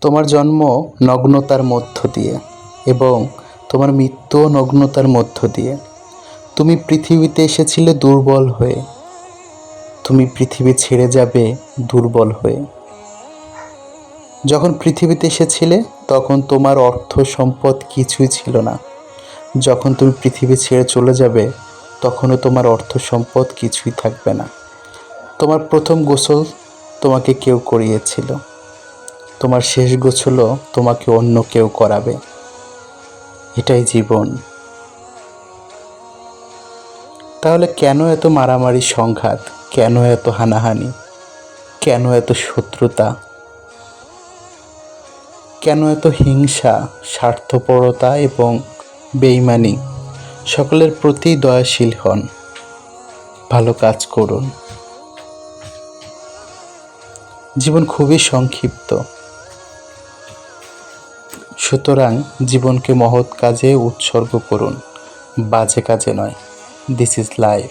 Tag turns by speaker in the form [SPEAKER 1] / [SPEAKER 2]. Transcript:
[SPEAKER 1] তোমার জন্ম নগ্নতার মধ্য দিয়ে এবং তোমার মৃত্যুও নগ্নতার মধ্য দিয়ে। তুমি পৃথিবীতে এসেছিলে দুর্বল হয়ে। তুমি পৃথিবী ছেড়ে যাবে দুর্বল হয়ে। যখন পৃথিবীতে এসেছিলে, তখন তোমার অর্থ সম্পদ কিছুই ছিল না। যখন তুমি পৃথিবী ছেড়ে চলে যাবে, তখনও তোমার অর্থ সম্পদ কিছুই থাকবে না। তোমার প্রথম গোসল তোমাকে কেউ করিয়েছিল। তোমার শেষ গোছলও তোমাকে অন্য কেউ করাবে। এটাই জীবন। তাহলে কেন এত মারামারি সংঘাত? কেন এত হানাহানি? কেন এত শত্রুতা? কেন এত হিংসা, স্বার্থপরতা এবং বেইমানি? সকলের প্রতি দয়াশীল হন। ভালো কাজ করুন। জীবন খুবই সংক্ষিপ্ত। সুতরাং জীবনকে মহৎ কাজে উৎসর্গ করুন। বাজে কাজে নয়। This is life